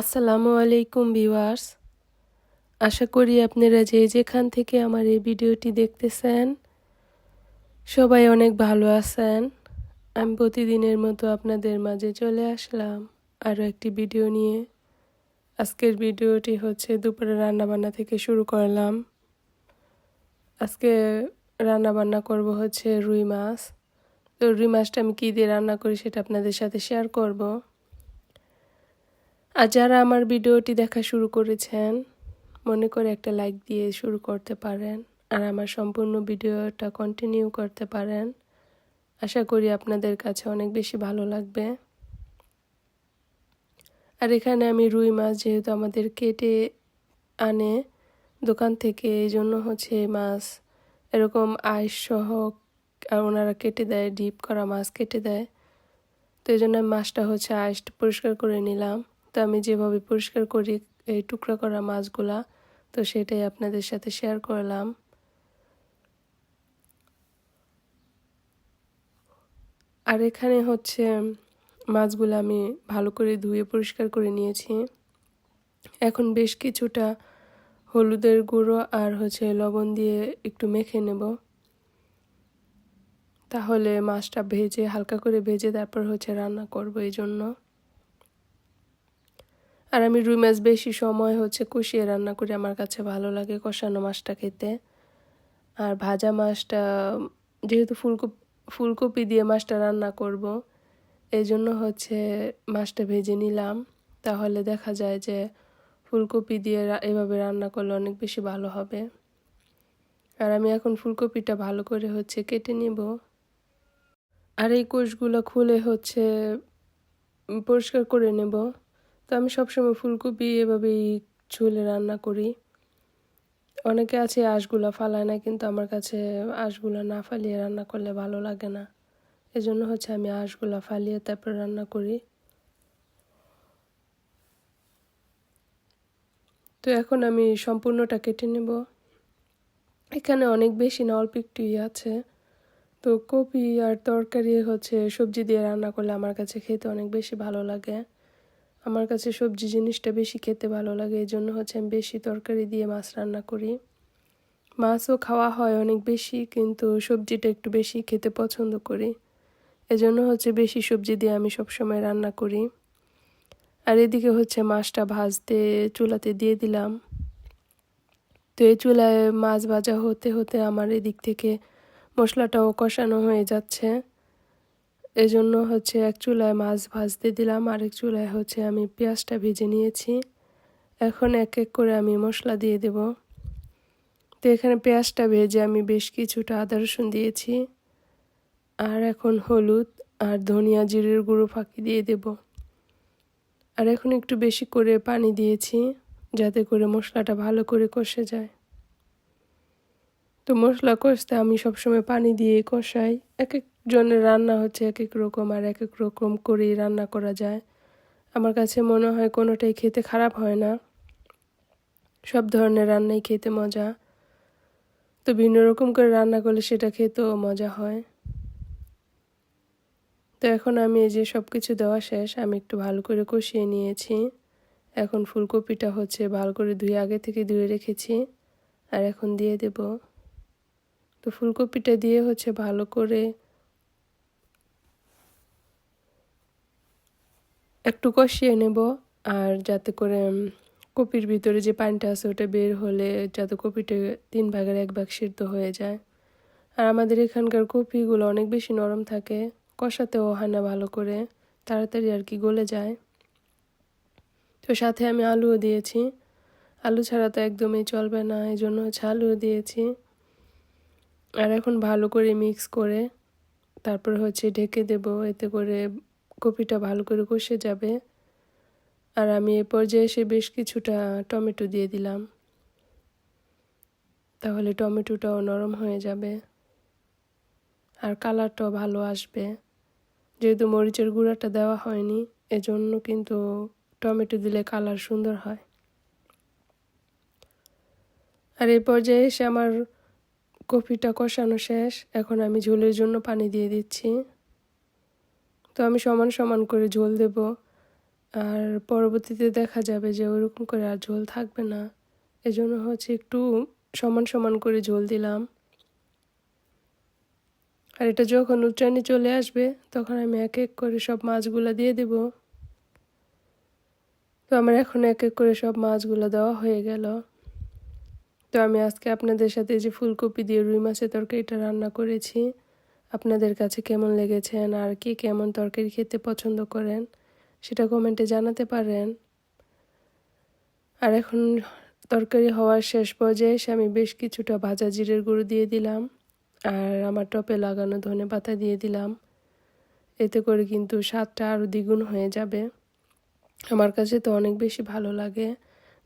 আসসালামু আলাইকুম ভিউয়ার্স। আশা করি আপনারা যে যেখান থেকে আমার এই ভিডিওটি দেখতেছেন, সবাই অনেক ভালো আছেন। আমি প্রতিদিনের মতো আপনাদের মাঝে চলে আসলাম আরও একটি ভিডিও নিয়ে। আজকের ভিডিওটি হচ্ছে দুপুরে রান্নাবান্না থেকে শুরু করলাম। আজকে রান্নাবান্না করব হচ্ছে রুই মাছ। তো রুই মাছটা আমি কী দিয়ে রান্না করি সেটা আপনাদের সাথে শেয়ার করব। আর যারা আমার ভিডিওটি দেখা শুরু করেছেন, মনে করে একটা লাইক দিয়ে শুরু করতে পারেন আর আমার সম্পূর্ণ ভিডিওটা কন্টিনিউ করতে পারেন। আশা করি আপনাদের কাছে অনেক বেশি ভালো লাগবে। আর এখানে আমি রুই মাছ যেহেতু আমাদের কেটে আনে, দোকান থেকে এই জন্য হচ্ছে মাছ। এরকম আইস সহ আর ওনারা কেটে দেয়, ডিপ করা মাছ কেটে দেয়। তো এই জন্য মাছটা হচ্ছে আইস পরিষ্কার করে নিলাম। তো আমি যেভাবে পরিষ্কার করি, এই টুকরা করা মাছগুলা, তো সেটাই আপনাদের সাথে শেয়ার করলাম। আর এখানে হচ্ছে মাছগুলো আমি ভালো করে ধুয়ে পরিষ্কার করে নিয়েছি। এখন বেশ কিছুটা হলুদের গুঁড়ো আর হচ্ছে লবণ দিয়ে একটু মেখে নেব। তাহলে মাছটা ভেজে, হালকা করে ভেজে তারপর হচ্ছে রান্না করব এই জন্য আর আমি রুই মাছ বেশি সময় হচ্ছে কষিয়ে রান্না করি, আমার কাছে ভালো লাগে কষানো মাছটা খেতে। আর ভাজা মাছটা, যেহেতু ফুলকপি ফুলকপি দিয়ে মাছটা রান্না করব এই জন্য হচ্ছে মাছটা ভেজে নিলাম। তাহলে দেখা যায় যে ফুলকপি দিয়ে এভাবে রান্না করলে অনেক বেশি ভালো হবে। আর আমি এখন ফুলকপিটা ভালো করে হচ্ছে কেটে নিব। আর এই কোষগুলো খুলে হচ্ছে পরিষ্কার করে নেব। তো আমি সবসময় ফুলকপি এভাবেই ঝুলে রান্না করি। অনেকে আছে আঁশগুলো ফালায় না, কিন্তু আমার কাছে আঁশগুলো না ফালিয়ে রান্না করলে ভালো লাগে না। এজন্য হচ্ছে আমি আঁশগুলো ফালিয়ে তারপর রান্না করি। তো এখন আমি সম্পূর্ণটা কেটে নেব। এখানে অনেক বেশি না, অল্প একটুই আছে। তো কপি আর তরকারি হচ্ছে সবজি দিয়ে রান্না করলে আমার কাছে খেতে অনেক বেশি ভালো লাগে। আমার কাছে সবজি জিনিসটা বেশি খেতে ভালো লাগে এই জন্য হচ্ছে আমি বেশি তরকারি দিয়ে মাছ রান্না করি। মাছও খাওয়া হয় অনেক বেশি, কিন্তু সবজিটা একটু বেশি খেতে পছন্দ করি। এজন্য হচ্ছে বেশি সবজি দিয়ে আমি সবসময় রান্না করি। আর এদিকে হচ্ছে মাছটা ভাজতে, চুলাতে দিয়ে দিলাম। তো এই চুলায় মাছ ভাজা হতে হতে আমার এদিক থেকে মশলাটাও কষানো হয়ে যাচ্ছে। এজন্য হচ্ছে এক চুলায় মাছ ভাজতে দিলাম, আরেক চুলায় হচ্ছে আমি পেঁয়াজটা ভেজে নিয়েছি। এখন এক এক করে আমি মশলা দিয়ে দেব। তো এখানে পেঁয়াজটা ভেজে আমি বেশ কিছুটা আদা রসুন দিয়েছি। আর এখন হলুদ আর ধনিয়া জিরের গুঁড়ো ফাঁকি দিয়ে দেব। আর এখন একটু বেশি করে পানি দিয়েছি, যাতে করে মশলাটা ভালো করে কষে যায়। তো মশলা কষতে আমি সবসময় পানি দিয়ে কষাই, এক এক জনের রান্না হচ্ছে এক এক রকম আর এক এক রকম করেই রান্না করা যায়। আমার কাছে মনে হয় কোনোটাই খেতে খারাপ হয় না। সব ধরনের রান্নাই খেতে মজা। তো ভিন্ন রকম করে রান্না করলে সেটা খেতেও মজা হয়। তো এখন আমি এই যে সব কিছু দেওয়া শেষ, আমি একটু ভালো করে কষিয়ে নিয়েছি। এখন ফুলকপিটা হচ্ছে ভালো করে ধুয়ে আগে থেকে ধুয়ে রেখেছি আর এখন দিয়ে দেব। তো ফুলকপিটা দিয়ে হচ্ছে ভালো করে একটু কষিয়ে নেব আর যাতে করে কপির ভিতরে যে পানিটা আছে ওটা বের হলে যাতে কপিটা তিন ভাগের এক ভাগ সিদ্ধ হয়ে যায়। আর আমাদের এখানকার কপিগুলো অনেক বেশি নরম থাকে, কষাতেও হয় না ভালো করে, তাড়াতাড়ি আর কি গলে যায়। তো সাথে আমি আলুও দিয়েছি। আলু ছাড়া তো একদমই চলবে না এই জন্য হচ্ছে আলুও দিয়েছি। আর এখন ভালো করে মিক্স করে তারপর হচ্ছে ঢেকে দেব, এতে করে কপিটা ভালো করে কষে যাবে। আর আমি এ পর্যায়ে এসে বেশ কিছুটা টমেটো দিয়ে দিলাম। তাহলে টমেটোটাও নরম হয়ে যাবে। আর কালারটাও ভালো আসবে। যেহেতু মরিচের গুঁড়াটা দেওয়া হয়নি, এজন্য কিন্তু টমেটো দিলে কালার সুন্দর হয়। আর এই পর্যায়ে এসে আমার কপিটা কষানো শেষ। এখন আমি ঝোলের জন্য পানি দিয়ে দিচ্ছি। তো আমি সমান সমান করে ঝোল দেব। আর পরবর্তীতে দেখা যাবে যে ওরকম করে আর ঝোল থাকবে না। এজন্য হচ্ছে একটু সমান সমান করে ঝোল দিলাম। আর এটা যখন উচ্চারণে চলে আসবে, তখন আমি এক এক করে সব মাছগুলো দিয়ে দেব। তো আমার এখন এক এক করে সব মাছগুলো দেওয়া হয়ে গেল। তো আমি আজকে আপনাদের সাথে যে ফুলকপি দিয়ে রুই মাছের তরকারিটা রান্না করেছি। আপনাদের কাছে কেমন লেগেছেন? আর কি কেমন তরকারি খেতে পছন্দ করেন? সেটা কমেন্টে জানাতে পারেন। আর এখন তরকারি হওয়ার শেষ পর্যায়ে এসে আমি বেশ কিছুটা ভাজা জিরের গুঁড়ো দিয়ে দিলাম। আর আমার টপে লাগানো ধনে পাতা দিয়ে দিলাম। এতে করে কিন্তু স্বাদটা আরও দ্বিগুণ হয়ে যাবে। আমার কাছে তো অনেক বেশি ভালো লাগে।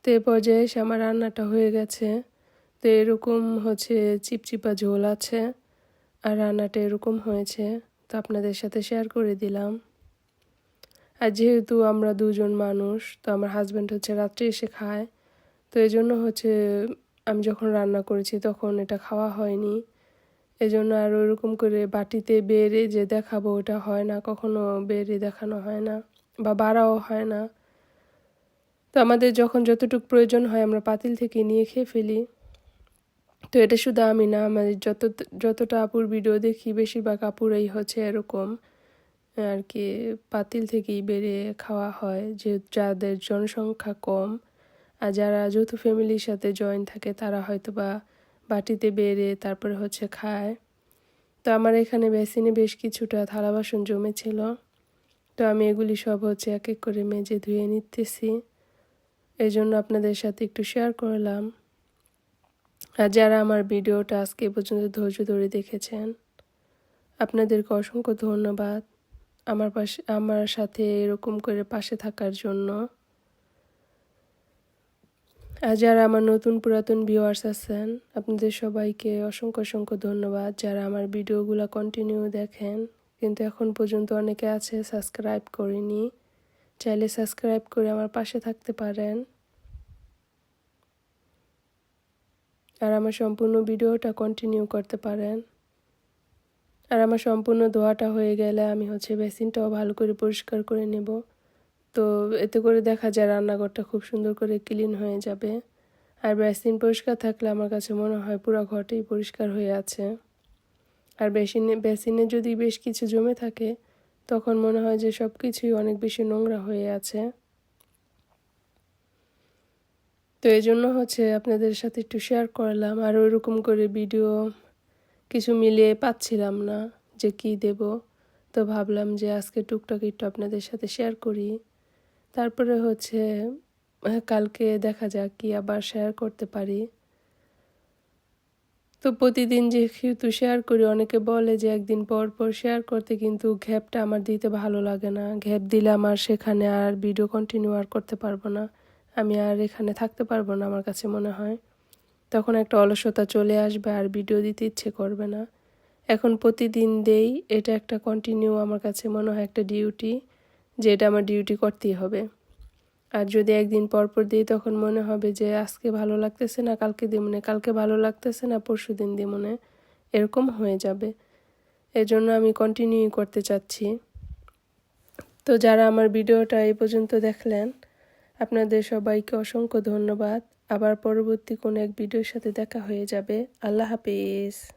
তো এ পর্যায়ে এসে আমার রান্নাটা হয়ে গেছে। তো এরকম হচ্ছে চিপচিপা ঝোল আছে। আর রান্নাটা এরকম হয়েছে, তো আপনাদের সাথে শেয়ার করে দিলাম। আর যেহেতু আমরা দুজন মানুষ, তো আমার হাজব্যান্ড হচ্ছে রাত্রে এসে খায়, তো এই জন্য হচ্ছে আমি যখন রান্না করেছি তখন এটা খাওয়া হয়নি। এজন্য আর ওরকম করে বাটিতে বেড়ে যে দেখাবো ওটা হয় না, কখনো বেড়ে দেখানো হয় না বা বাড়াও হয় না। তো আমাদের যখন যতটুকু প্রয়োজন হয় আমরা পাতিল থেকে নিয়ে খেয়ে ফেলি। তো এটা শুধু আমি না আমাদের যত, যতটা আপুর ভিডিও দেখি বেশিরভাগ আপুরাই হচ্ছে এরকম, আর কি পাতিল থেকেই বেড়ে খাওয়া হয়, যে যাদের জনসংখ্যা কম, আর যারা যৌথ ফ্যামিলির সাথে জয়েন থাকে তারা হয়তো বা বাটিতে বেড়ে তারপরে হচ্ছে খায়। তো আমার এখানে বেসিনে বেশ কিছুটা থালা বাসন জমেছিল, তো আমি এগুলি সব হচ্ছে এক এক করে মেজে ধুয়ে নিতেছি। এই জন্য আপনাদের সাথে একটু শেয়ার করলাম। আর যারা আমার ভিডিওটা আজকে পর্যন্ত ধৈর্য ধরে দেখেছেন, আপনাদেরকে অসংখ্য ধন্যবাদ আমার পাশে, আমার সাথে এরকম করে পাশে থাকার জন্য। আর যারা আমার নতুন পুরাতন ভিউয়ার্স আছেন, আপনাদের সবাইকে অসংখ্য অসংখ্য ধন্যবাদ। যারা আমার ভিডিওগুলো কন্টিনিউ দেখেন, কিন্তু এখন পর্যন্ত অনেকে আছে সাবস্ক্রাইব করিনি, চাইলে সাবস্ক্রাইব করে আমার পাশে থাকতে পারেন। আর আমার সম্পূর্ণ ভিডিওটা কন্টিনিউ করতে পারেন। আর আমার সম্পূর্ণ ধোয়াটা হয়ে গেলে আমি হচ্ছে বেসিনটাও ভালো করে পরিষ্কার করে নেব। তো এতে করে দেখা যায় রান্নাঘরটা খুব সুন্দর করে ক্লিন হয়ে যাবে। আর বেসিন পরিষ্কার থাকলে আমার কাছে মনে হয় পুরো ঘরটাই পরিষ্কার হয়ে আছে। আর বেসিনে বেসিনে যদি বেশ কিছু জমে থাকে, তখন মনে হয় যে সব কিছুই অনেক বেশি নোংরা হয়ে আছে। তো এই জন্য হচ্ছে আপনাদের সাথে একটু শেয়ার করলাম। আর ওইরকম করে ভিডিও কিছু মিলিয়ে পাচ্ছিলাম না যে কি দেব। তো ভাবলাম যে আজকে টুকটাক একটু আপনাদের সাথে শেয়ার করি। তারপরে হচ্ছে কালকে দেখা যাক কি আবার শেয়ার করতে পারি। তো প্রতিদিন যেহেতু শেয়ার করি, অনেকে বলে যে একদিন পর পর শেয়ার করতে, কিন্তু ঘ্যাপটা আমার দিতে ভালো লাগে না। ঘ্যাপ দিলে আমার সেখানে আর ভিডিও কন্টিনিউ আর করতে পারব না। আমি আর এখানে থাকতে পারব না আমার কাছে মনে হয়। তখন একটা অলসতা চলে আসবে আর ভিডিও দিতে ইচ্ছে করবে না। এখন প্রতিদিন দেই, এটা একটা কন্টিনিউ আমার কাছে মনে হয় একটা ডিউটি যে এটা আমার ডিউটি করতেই হবে। আর যদি একদিন পর পর দিই, তখন মনে হবে যে আজকে ভালো লাগতেছে না, কালকে মনে কালকে ভালো লাগতেছে না, পরশু দিন মনে এরকম হয়ে যাবে। এজন্য আমি কন্টিনিউ করতে চাচ্ছি। তো যারা আমার ভিডিওটা এই পর্যন্ত দেখলেন আপনাদের সবাইকে অসংখ্য ধন্যবাদ। আবার পরবর্তী কোনো এক ভিডিওর সাথে দেখা হয়ে যাবে। আল্লাহ হাফিজ।